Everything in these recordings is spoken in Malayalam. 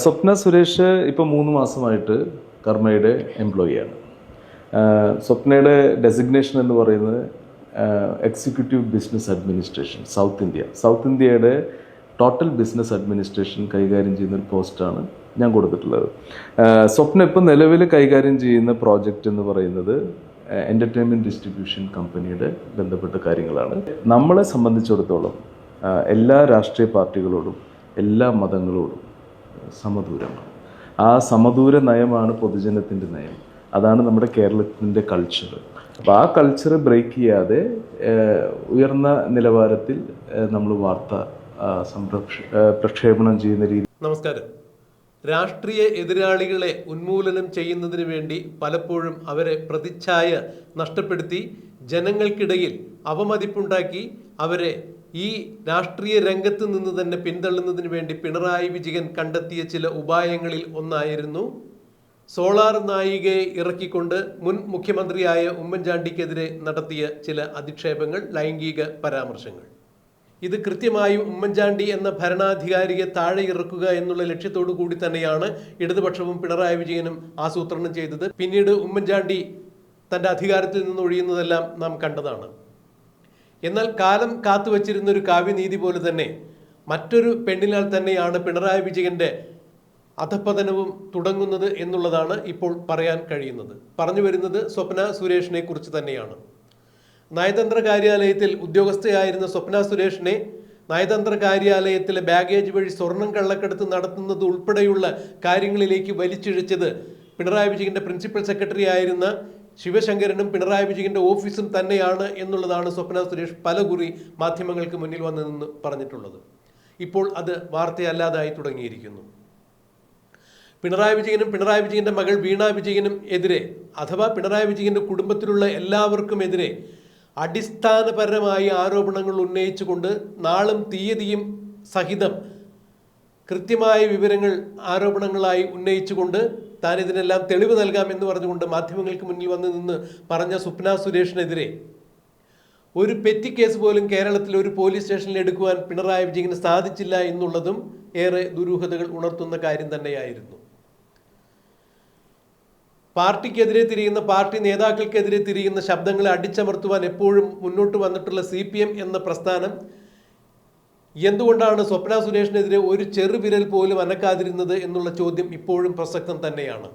സ്വപ്ന സുരേഷ് ഇപ്പോൾ മൂന്ന് മാസമായിട്ട് കർമ്മയുടെ എംപ്ലോയിയാണ്. സ്വപ്നയുടെ ഡെസിഗ്നേഷൻ എന്ന് പറയുന്നത് executive business administration south India. South ഇന്ത്യയുടെ ടോട്ടൽ ബിസിനസ് അഡ്മിനിസ്ട്രേഷൻ കൈകാര്യം ചെയ്യുന്ന ഒരു പോസ്റ്റാണ് ഞാൻ കൊടുത്തിട്ടുള്ളത്. സ്വപ്ന ഇപ്പം നിലവിൽ കൈകാര്യം ചെയ്യുന്ന പ്രോജക്റ്റ് എന്ന് പറയുന്നത് എന്റർടൈൻമെന്റ് ഡിസ്ട്രിബ്യൂഷൻ കമ്പനിയുടെ ബന്ധപ്പെട്ട കാര്യങ്ങളാണ്. നമ്മളെ സംബന്ധിച്ചിടത്തോളം എല്ലാ രാഷ്ട്രീയ പാർട്ടികളോടും എല്ലാ മതങ്ങളോടും സമദൂരമാണ് ആ സമദൂര നയമാണ് പൊതുജനത്തിന്റെ നയം. അതാണ് നമ്മുടെ കേരളത്തിന്റെ കൾച്ചർ അപ്പോൾ ആ കൾച്ചർ ബ്രേക്ക് ചെയ്യാതെ ഉയർന്ന നിലവാരത്തിൽ നമ്മൾ വാർത്ത സംരക്ഷ പ്രക്ഷേപണം ചെയ്യുന്ന രീതി നമസ്കാരം. രാഷ്ട്രീയ എതിരാളികളെ ഉന്മൂലനം ചെയ്യുന്നതിന് വേണ്ടി പലപ്പോഴും അവരെ പ്രതിച്ഛായ നഷ്ടപ്പെടുത്തി ജനങ്ങൾക്കിടയിൽ അവമതിപ്പുണ്ടാക്കി അവരെ ഈ രാഷ്ട്രീയ രംഗത്ത് നിന്ന് തന്നെ പിന്തള്ളുന്നതിന് വേണ്ടി പിണറായി വിജയൻ കണ്ടെത്തിയ ചില ഉപായങ്ങളിൽ ഒന്നായിരുന്നു സോളാർ നായികയെ ഇറക്കിക്കൊണ്ട് മുൻ മുഖ്യമന്ത്രിയായ ഉമ്മൻചാണ്ടിക്കെതിരെ നടത്തിയ ചില അധിക്ഷേപങ്ങൾ ലൈംഗിക പരാമർശങ്ങൾ. ഇത് കൃത്യമായും ഉമ്മൻചാണ്ടി എന്ന ഭരണാധികാരിയെ താഴെ ഇറക്കുക എന്നുള്ള ലക്ഷ്യത്തോടു കൂടി തന്നെയാണ് ഇടതുപക്ഷവും പിണറായി വിജയനും ആസൂത്രണം ചെയ്തത്. പിന്നീട് ഉമ്മൻചാണ്ടി തന്റെ അധികാരത്തിൽ നിന്ന് ഒഴിയുന്നതെല്ലാം നാം കണ്ടതാണ്. എന്നാൽ കാലം കാത്തു കാത്തുവച്ചിരുന്ന ഒരു കാവ്യനീതി പോലെ തന്നെ മറ്റൊരു പെണ്ണിനാൽ തന്നെയാണ് പിണറായി വിജയന്റെ അധപ്പതനവും തുടങ്ങുന്നത് എന്നുള്ളതാണ് ഇപ്പോൾ പറയാൻ കഴിയുന്നത്. പറഞ്ഞു വരുന്നത് സ്വപ്ന സുരേഷിനെ കുറിച്ച് തന്നെയാണ്. നയതന്ത്ര കാര്യാലയത്തിൽ ഉദ്യോഗസ്ഥയായിരുന്ന സ്വപ്ന സുരേഷിനെ നയതന്ത്ര കാര്യാലയത്തിലെ ബാഗേജ് വഴി സ്വർണം കള്ളക്കടത്ത് നടത്തുന്നത് ഉൾപ്പെടെയുള്ള കാര്യങ്ങളിലേക്ക് വലിച്ചിഴച്ചത് പിണറായി വിജയന്റെ പ്രിൻസിപ്പൽ സെക്രട്ടറി ആയിരുന്ന ശിവശങ്കരനും പിണറായി വിജയന്റെ ഓഫീസും തന്നെയാണ് എന്നുള്ളതാണ് സ്വപ്ന സുരേഷ് പല കുറി മാധ്യമങ്ങൾക്ക് മുന്നിൽ വന്ന് നിന്ന് പറഞ്ഞിട്ടുള്ളത്. ഇപ്പോൾ അത് വാർത്തയല്ലാതായി തുടങ്ങിയിരിക്കുന്നു. പിണറായി വിജയനും പിണറായി വിജയന്റെ മകൾ വീണ വിജയനും എതിരെ അഥവാ പിണറായി വിജയന്റെ കുടുംബത്തിലുള്ള എല്ലാവർക്കും എതിരെ അടിസ്ഥാനപരമായ ആരോപണങ്ങൾ ഉന്നയിച്ചുകൊണ്ട് നാളും തീയതിയും സഹിതം കൃത്യമായ വിവരങ്ങൾ ആരോപണങ്ങളായി ഉന്നയിച്ചുകൊണ്ട് താൻ ഇതിനെല്ലാം തെളിവ് നൽകാം എന്ന് പറഞ്ഞുകൊണ്ട് മാധ്യമങ്ങൾക്ക് മുന്നിൽ വന്ന് നിന്ന് പറഞ്ഞ സ്വപ്ന സുരേഷിനെതിരെ ഒരു പെറ്റി കേസ് പോലും കേരളത്തിൽ ഒരു പോലീസ് സ്റ്റേഷനിൽ എടുക്കുവാൻ പിണറായി വിജയന് സാധിച്ചില്ല എന്നുള്ളതും ഏറെ ദുരൂഹതകൾ ഉണർത്തുന്ന കാര്യം തന്നെയായിരുന്നു. പാർട്ടിക്കെതിരെ തിരിയുന്ന പാർട്ടി നേതാക്കൾക്കെതിരെ തിരിയുന്ന ശബ്ദങ്ങളെ അടിച്ചമർത്തുവാൻ എപ്പോഴും മുന്നോട്ട് വന്നിട്ടുള്ള സി എന്ന പ്രസ്ഥാനം എന്തുകൊണ്ടാണ് സ്വപ്ന സുരേഷിനെതിരെ ഒരു ചെറുവിരൽ പോലും അനക്കാതിരുന്നത് എന്നുള്ള ചോദ്യം ഇപ്പോഴും പ്രസക്തം തന്നെയാണ്.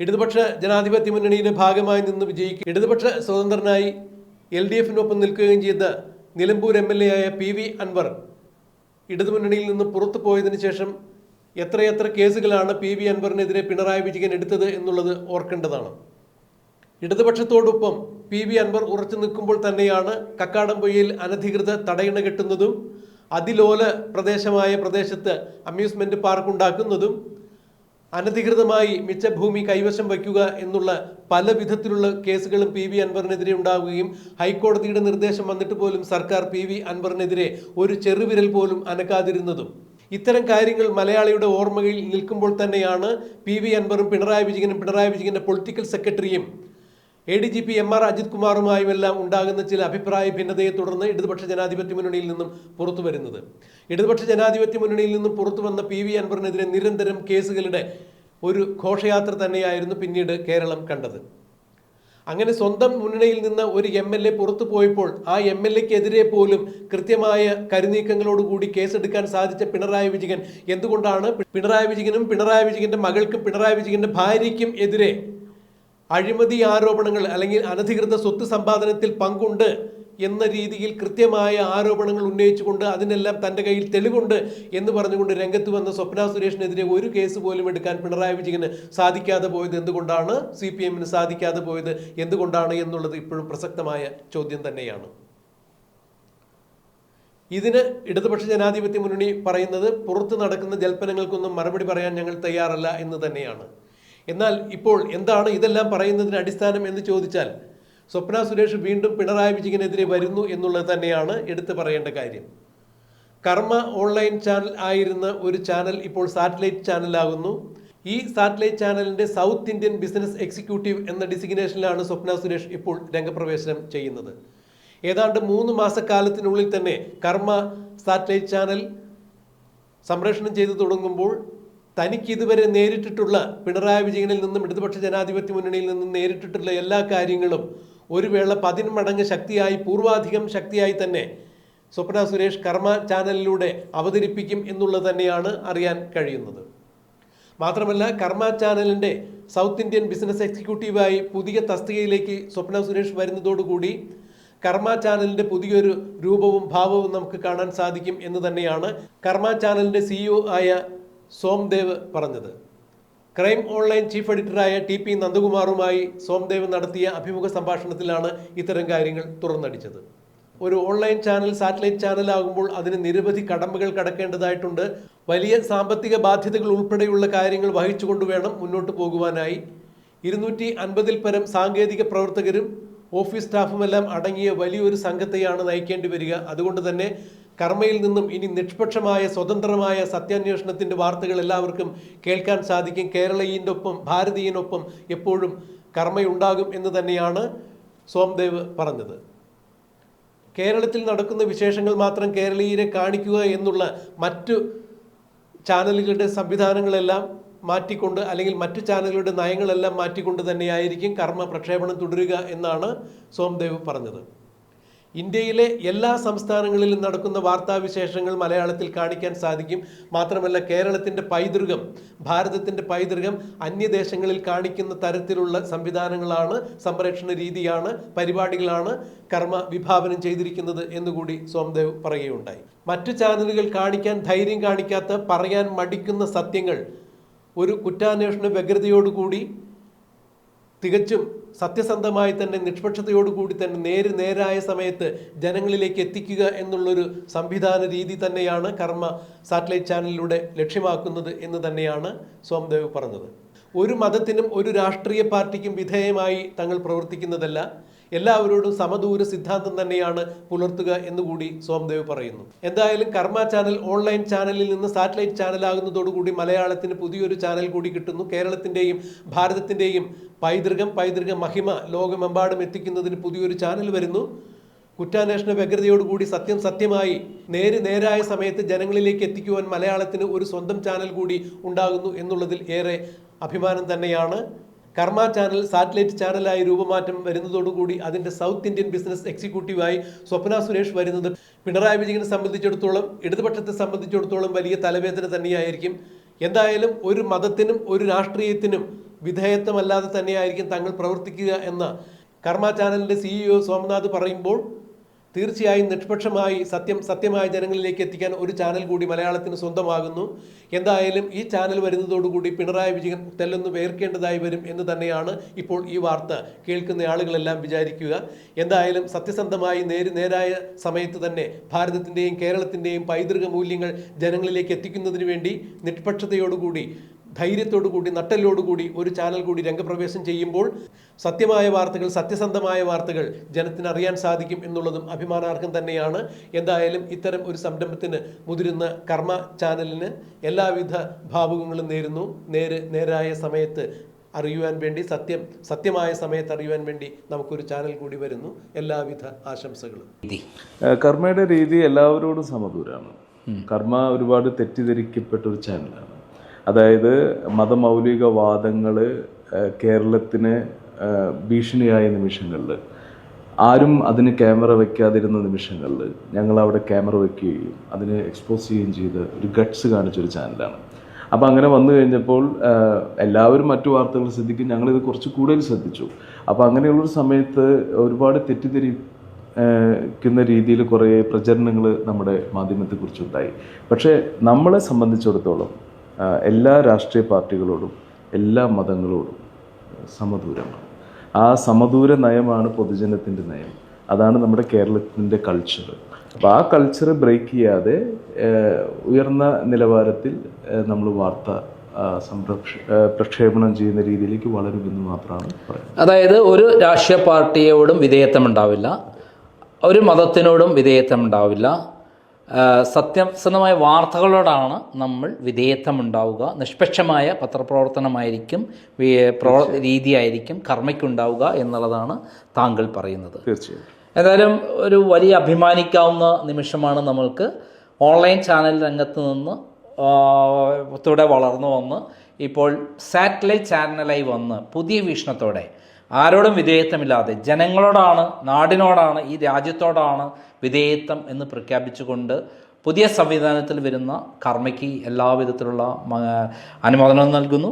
ഇടതുപക്ഷ ജനാധിപത്യ മുന്നണിയുടെ ഭാഗമായി നിന്ന് വിജയിക്കും ഇടതുപക്ഷ സ്വതന്ത്രനായി എൽ ഡി എഫിനൊപ്പം നിൽക്കുകയും ചെയ്ത നിലമ്പൂർ എം എൽ എ ആയ പി വി അൻവർ ഇടതുമുന്നണിയിൽ നിന്ന് പുറത്തു പോയതിനു ശേഷം എത്രയെത്ര കേസുകളാണ് പി വി അൻവറിനെതിരെ പിണറായി വിജയൻ എടുത്തത് എന്നുള്ളത് ഓർക്കേണ്ടതാണ്. ഇടതുപക്ഷത്തോടൊപ്പം പി വി അൻവർ ഉറച്ചു നിൽക്കുമ്പോൾ തന്നെയാണ് കക്കാടംപൊയ്യിൽ അനധികൃത തടയണ കെട്ടുന്നതും അതിലോല പ്രദേശമായ പ്രദേശത്ത് അമ്യൂസ്മെന്റ് പാർക്ക് ഉണ്ടാക്കുന്നതും അനധികൃതമായി മിച്ച ഭൂമി കൈവശം വയ്ക്കുക എന്നുള്ള പല വിധത്തിലുള്ള കേസുകളും പി വി അൻവറിനെതിരെ ഉണ്ടാവുകയും ഹൈക്കോടതിയുടെ നിർദ്ദേശം വന്നിട്ട് പോലും സർക്കാർ പി വി അൻവറിനെതിരെ ഒരു ചെറുവിരൽ പോലും അനക്കാതിരുന്നതും. ഇത്തരം കാര്യങ്ങൾ മലയാളിയുടെ ഓർമ്മയിൽ നിൽക്കുമ്പോൾ തന്നെയാണ് പി വി അൻവറും പിണറായി വിജയനും പിണറായി വിജയന്റെ പൊളിറ്റിക്കൽ സെക്രട്ടറിയും A D G P M R Ajith കുമാറുമായുമെല്ലാം ഉണ്ടാകുന്ന ചില അഭിപ്രായ ഭിന്നതയെ തുടർന്ന് ഇടതുപക്ഷ ജനാധിപത്യ മുന്നണിയിൽ നിന്നും പുറത്തു വരുന്നത്. ഇടതുപക്ഷ ജനാധിപത്യ മുന്നണിയിൽ നിന്നും പുറത്തു വന്ന പി വി അൻവറിനെതിരെ നിരന്തരം കേസുകളുടെ ഒരു ഘോഷയാത്ര തന്നെയായിരുന്നു പിന്നീട് കേരളം കണ്ടത്. അങ്ങനെ സ്വന്തം മുന്നണിയിൽ നിന്ന് ഒരു എം എൽ എ പുറത്തു പോയപ്പോൾ ആ എം എൽ എക്കെതിരെ പോലും കൃത്യമായ കരുനീക്കങ്ങളോടുകൂടി കേസെടുക്കാൻ സാധിച്ച പിണറായി വിജയൻ എന്തുകൊണ്ടാണ്? പിണറായി വിജയനും പിണറായി വിജയന്റെ മകൾക്കും പിണറായി വിജയന്റെ ഭാര്യയ്ക്കും എതിരെ അഴിമതി ആരോപണങ്ങൾ അല്ലെങ്കിൽ അനധികൃത സ്വത്ത് സമ്പാദനത്തിൽ പങ്കുണ്ട് എന്ന രീതിയിൽ കൃത്യമായ ആരോപണങ്ങൾ ഉന്നയിച്ചുകൊണ്ട് അതിനെല്ലാം തന്റെ കയ്യിൽ തെളിവുണ്ട് എന്ന് പറഞ്ഞുകൊണ്ട് രംഗത്ത് വന്ന സ്വപ്ന സുരേഷിനെതിരെ ഒരു കേസ് പോലും എടുക്കാൻ പിണറായി വിജയന് സാധിക്കാതെ പോയത് എന്തുകൊണ്ടാണ്? സി പി എമ്മിന് സാധിക്കാതെ പോയത് എന്തുകൊണ്ടാണ് എന്നുള്ളത് ഇപ്പോഴും പ്രസക്തമായ ചോദ്യം തന്നെയാണ്. ഇതിന് ഇടതുപക്ഷ ജനാധിപത്യ മുന്നണി പറയുന്നത് പുറത്ത് നടക്കുന്ന ജൽപ്പനങ്ങൾക്കൊന്നും മറുപടി പറയാൻ ഞങ്ങൾ തയ്യാറല്ല എന്ന് തന്നെയാണ്. എന്നാൽ ഇപ്പോൾ എന്താണ് ഇതെല്ലാം പറയുന്നതിന് അടിസ്ഥാനം എന്ന് ചോദിച്ചാൽ സ്വപ്ന സുരേഷ് വീണ്ടും പിണറായി വിജയനെതിരെ വരുന്നു എന്നുള്ളത് തന്നെയാണ് എടുത്തു പറയേണ്ട കാര്യം. കർമ്മ ഓൺലൈൻ ചാനൽ ആയിരുന്ന ഒരു ചാനൽ ഇപ്പോൾ സാറ്റലൈറ്റ് ചാനലാകുന്നു. ഈ സാറ്റലൈറ്റ് ചാനലിന്റെ സൗത്ത് ഇന്ത്യൻ ബിസിനസ് എക്സിക്യൂട്ടീവ് എന്ന ഡിസിഗ്നേഷനിലാണ് സ്വപ്ന സുരേഷ് ഇപ്പോൾ രംഗപ്രവേശനം ചെയ്യുന്നത്. ഏതാണ്ട് മൂന്ന് മാസക്കാലത്തിനുള്ളിൽ തന്നെ കർമ്മ സാറ്റലൈറ്റ് ചാനൽ സംപ്രേഷണം ചെയ്തു തുടങ്ങുമ്പോൾ തനിക്ക് ഇതുവരെ നേരിട്ടിട്ടുള്ള പിണറായി വിജയനിൽ നിന്നും ഇടതുപക്ഷ ജനാധിപത്യ മുന്നണിയിൽ നിന്നും നേരിട്ടിട്ടുള്ള എല്ലാ കാര്യങ്ങളും ഒരു വേള പതിന്മടങ്ങ് ശക്തിയായി പൂർവാധികം ശക്തിയായി തന്നെ സ്വപ്ന സുരേഷ് കർമ്മ ചാനലിലൂടെ അവതരിപ്പിക്കും എന്നുള്ളത് തന്നെയാണ് അറിയാൻ കഴിയുന്നത്. മാത്രമല്ല കർമ്മ ചാനലിന്റെ സൗത്ത് ഇന്ത്യൻ ബിസിനസ് എക്സിക്യൂട്ടീവായി പുതിയ തസ്തികയിലേക്ക് സ്വപ്ന സുരേഷ് വരുന്നതോടുകൂടി കർമ്മ ചാനലിന്റെ പുതിയൊരു രൂപവും ഭാവവും നമുക്ക് കാണാൻ സാധിക്കും എന്ന് തന്നെയാണ് കർമ്മ ചാനലിന്റെ സിഇഒ ആയ സോംദേവ് പറഞ്ഞത്. ക്രൈം ഓൺലൈൻ ചീഫ് എഡിറ്ററായ ടി പി നന്ദകുമാറുമായി സോംദേവ് നടത്തിയ അഭിമുഖ സംഭാഷണത്തിലാണ് ഇത്തരം കാര്യങ്ങൾ തുറന്നടിച്ചത്. ഒരു ഓൺലൈൻ ചാനൽ സാറ്റലൈറ്റ് ചാനൽ ആകുമ്പോൾ അതിന് നിരവധി കടമ്പകൾ കടക്കേണ്ടതായിട്ടുണ്ട്. വലിയ സാമ്പത്തിക ബാധ്യതകൾ ഉൾപ്പെടെയുള്ള കാര്യങ്ങൾ വഹിച്ചുകൊണ്ട് വേണം മുന്നോട്ട് പോകുവാനായി. ഇരുന്നൂറ്റി അൻപതിൽ പരം സാങ്കേതിക പ്രവർത്തകരും ഓഫീസ് സ്റ്റാഫുമെല്ലാം അടങ്ങിയ വലിയൊരു സംഘത്തെയാണ് നയിക്കേണ്ടി വരിക. അതുകൊണ്ട് തന്നെ കർമ്മയിൽ നിന്നും ഇനി നിഷ്പക്ഷമായ സ്വതന്ത്രമായ സത്യാന്വേഷണത്തിന്റെ വാർത്തകൾ എല്ലാവർക്കും കേൾക്കാൻ സാധിക്കും. കേരളീയന്റെ ഒപ്പം ഭാരതീയനൊപ്പം എപ്പോഴും കർമ്മയുണ്ടാകും എന്ന് തന്നെയാണ് സോംദേവ് പറഞ്ഞത്. കേരളത്തിൽ നടക്കുന്ന വിശേഷങ്ങൾ മാത്രം കേരളീയരെ കാണിക്കുക എന്നുള്ള മറ്റു ചാനലുകളുടെ സംവിധാനങ്ങളെല്ലാം മാറ്റിക്കൊണ്ട് അല്ലെങ്കിൽ മറ്റു ചാനലുകളുടെ നയങ്ങളെല്ലാം മാറ്റിക്കൊണ്ട് തന്നെയായിരിക്കും കർമ്മ പ്രക്ഷേപണം തുടരുക എന്നാണ് സോംദേവ് പറഞ്ഞത്. ഇന്ത്യയിലെ എല്ലാ സംസ്ഥാനങ്ങളിലും നടക്കുന്ന വാർത്താവിശേഷങ്ങൾ മലയാളത്തിൽ കാണിക്കാൻ സാധിക്കും. മാത്രമല്ല കേരളത്തിന്റെ പൈതൃകം ഭാരതത്തിന്റെ പൈതൃകം അന്യദേശങ്ങളിൽ കാണിക്കുന്ന തരത്തിലുള്ള സംവിധാനങ്ങളാണ് സംപ്രേഷണ രീതിയാണ് പരിപാടികളാണ് കർമ്മ വിഭാവനം ചെയ്തിരിക്കുന്നത് എന്നുകൂടി സോംദേവ് പറയുകയുണ്ടായി. മറ്റു ചാനലുകൾ കാണിക്കാൻ ധൈര്യം കാണിക്കാത്ത പറയാൻ മടിക്കുന്ന സത്യങ്ങൾ ഒരു കുറ്റാന്വേഷണ വ്യഗ്രതയോടുകൂടി തികച്ചും സത്യസന്ധമായി തന്നെ നിഷ്പക്ഷതയോടുകൂടി തന്നെ നേര് നേരായ സമയത്ത് ജനങ്ങളിലേക്ക് എത്തിക്കുക എന്നുള്ളൊരു സംവിധാന രീതി തന്നെയാണ് കർമ്മ സാറ്റലൈറ്റ് ചാനലിലൂടെ ലക്ഷ്യമാക്കുന്നത് എന്ന് തന്നെയാണ് സോംദേവ് പറഞ്ഞത്. ഒരു മതത്തിനും ഒരു രാഷ്ട്രീയ പാർട്ടിക്കും വിധേയമായി തങ്ങൾ പ്രവർത്തിക്കുന്നതല്ല. എല്ലാവരോടും സമദൂര സിദ്ധാന്തം തന്നെയാണ് പുലർത്തുക എന്നുകൂടി സോംദേവ് പറയുന്നു. എന്തായാലും കർമ്മ ചാനൽ ഓൺലൈൻ ചാനലിൽ നിന്ന് സാറ്റലൈറ്റ് ചാനലാകുന്നതോടുകൂടി മലയാളത്തിന് പുതിയൊരു ചാനൽ കൂടി കിട്ടുന്നു. കേരളത്തിന്റെയും ഭാരതത്തിന്റെയും പൈതൃകം പൈതൃക മഹിമ ലോകമെമ്പാടും എത്തിക്കുന്നതിന് പുതിയൊരു ചാനൽ വരുന്നു. കുറ്റാന്വേഷണ വ്യഗ്രതയോടുകൂടി സത്യം സത്യമായി നേര് നേരായ സമയത്ത് ജനങ്ങളിലേക്ക് എത്തിക്കുവാൻ മലയാളത്തിന് ഒരു സ്വന്തം ചാനൽ കൂടി ഉണ്ടാകുന്നു എന്നുള്ളതിൽ ഏറെ അഭിമാനം തന്നെയാണ്. കർമ്മ ചാനൽ സാറ്റലൈറ്റ് ചാനലായി രൂപമാറ്റം വരുന്നതോടുകൂടി അതിന്റെ സൗത്ത് ഇന്ത്യൻ ബിസിനസ് എക്സിക്യൂട്ടീവായി സ്വപ്ന സുരേഷ് വരുന്നത്. പിണറായി വിജയനെ സംബന്ധിച്ചിടത്തോളം ഇടതുപക്ഷത്തെ സംബന്ധിച്ചിടത്തോളം വലിയ തലവേദന തന്നെയായിരിക്കും. എന്തായാലും ഒരു മതത്തിനും ഒരു രാഷ്ട്രീയത്തിനും വിധേയത്വമല്ലാതെ തന്നെയായിരിക്കും തങ്ങൾ പ്രവർത്തിക്കുക എന്ന കർമ്മ ചാനലിന്റെ സിഇഒ സോമനാഥ് പറയുമ്പോൾ തീർച്ചയായും നിഷ്പക്ഷമായി സത്യം സത്യമായ ജനങ്ങളിലേക്ക് എത്തിക്കാൻ ഒരു ചാനൽ കൂടി മലയാളത്തിന് സ്വന്തമാകുന്നു. എന്തായാലും ഈ ചാനൽ വരുന്നതോടുകൂടി പിണറായി വിജയൻ തെല്ലൊന്ന് വേർക്കേണ്ടതായി വരും എന്ന് തന്നെയാണ് ഇപ്പോൾ ഈ വാർത്ത കേൾക്കുന്ന ആളുകളെല്ലാം വിചാരിക്കുക. എന്തായാലും സത്യസന്ധമായി നേര് നേരായ സമയത്ത് തന്നെ ഭാരതത്തിന്റെയും കേരളത്തിന്റെയും പൈതൃക മൂല്യങ്ങൾ ജനങ്ങളിലേക്ക് എത്തിക്കുന്നതിന് വേണ്ടി നിഷ്പക്ഷതയോടുകൂടി ധൈര്യത്തോടുകൂടി നട്ടലോടുകൂടി ഒരു ചാനൽ കൂടി രംഗപ്രവേശം ചെയ്യുമ്പോൾ സത്യമായ വാർത്തകൾ സത്യസന്ധമായ വാർത്തകൾ ജനത്തിന് അറിയാൻ സാധിക്കും എന്നുള്ളതും അഭിമാനാർഹം തന്നെയാണ്. എന്തായാലും ഇത്തരം ഒരു സംരംഭത്തിന് മുതിരുന്ന കർമ്മ ചാനലിന് എല്ലാവിധ ഭാവുകങ്ങളും നേരുന്നു. നേര് നേരായ സമയത്ത് അറിയുവാൻ വേണ്ടി സത്യം സത്യമായ സമയത്ത് അറിയുവാൻ വേണ്ടി നമുക്കൊരു ചാനൽ കൂടി വരുന്നു. എല്ലാവിധ ആശംസകളും. കർമ്മയുടെ രീതി എല്ലാവരോടും സമദൂരാണ്. കർമ്മ ഒരുപാട് തെറ്റിദ്ധരിക്കപ്പെട്ട ഒരു ചാനലാണ്. അതായത് മതമൗലികവാദങ്ങൾ കേരളത്തിന് ഭീഷണിയായ നിമിഷങ്ങളിൽ ആരും അതിന് ക്യാമറ വയ്ക്കാതിരുന്ന നിമിഷങ്ങളിൽ ഞങ്ങൾ അവിടെ ക്യാമറ വയ്ക്കുകയും അതിനെ എക്സ്പോസ് ചെയ്യുകയും ചെയ്ത് ഒരു ഗട്ട്സ് കാണിച്ചൊരു ചാനലാണ്. അപ്പോൾ അങ്ങനെ വന്നു കഴിഞ്ഞപ്പോൾ എല്ലാവരും മറ്റു വാർത്തകൾ ശ്രദ്ധിക്കും. ഞങ്ങളിത് കുറച്ച് കൂടുതൽ ശ്രദ്ധിച്ചു. അപ്പോൾ അങ്ങനെയുള്ളൊരു സമയത്ത് ഒരുപാട് തെറ്റിദ്ധരി ക്കുന്ന രീതിയിൽ കുറേ പ്രചരണങ്ങൾ നമ്മുടെ മാധ്യമത്തെക്കുറിച്ചുണ്ടായി. പക്ഷേ നമ്മളെ സംബന്ധിച്ചിടത്തോളം എല്ലാ രാഷ്ട്രീയ പാർട്ടികളോടും എല്ലാ മതങ്ങളോടും സമദൂരമാണ്. ആ സമദൂര നയമാണ് പൊതുജനത്തിന്റെ നയം. അതാണ് നമ്മുടെ കേരളത്തിന്റെ കൾച്ചർ അപ്പോൾ ആ കൾച്ചർ ബ്രേക്ക് ചെയ്യാതെ ഉയർന്ന നിലവാരത്തിൽ നമ്മൾ വാർത്ത സംരക്ഷ പ്രക്ഷേപണം ചെയ്യുന്ന രീതിയിലേക്ക് വളരുമെന്ന് മാത്രമാണ് പറയുന്നത്. അതായത് ഒരു രാഷ്ട്രീയ പാർട്ടിയോടും വിധേയത്വം ഉണ്ടാവില്ല. ഒരു മതത്തിനോടും വിധേയത്വം ഉണ്ടാവില്ല. സത്യസന്ധമായ വാർത്തകളോടാണ് നമ്മൾ വിധേയത്വമുണ്ടാവുക. നിഷ്പക്ഷമായ പത്രപ്രവർത്തനമായിരിക്കും പ്രവർ പ്രവ രീതിയായിരിക്കും കർമ്മയ്ക്കുണ്ടാവുക എന്നുള്ളതാണ് താങ്കൾ പറയുന്നത്. തീർച്ചയായും. എന്തായാലും ഒരു വലിയ അഭിമാനിക്കാവുന്ന നിമിഷമാണ് നമ്മൾക്ക് ഓൺലൈൻ ചാനൽ രംഗത്ത് നിന്ന് ത്തോടെ വളർന്നു വന്ന് ഇപ്പോൾ സാറ്റലൈറ്റ് ചാനലായി വന്ന് പുതിയ വീക്ഷണത്തോടെ ആരോടും വിധേയത്വമില്ലാതെ ജനങ്ങളോടാണ് നാടിനോടാണ് ഈ രാജ്യത്തോടാണ് വിധേയത്വം എന്ന് പ്രഖ്യാപിച്ചുകൊണ്ട് പുതിയ സംവിധാനത്തിൽ വരുന്ന കർമ്മയ്ക്ക് എല്ലാവിധത്തിലുള്ള അനുമോദനവും നൽകുന്നു.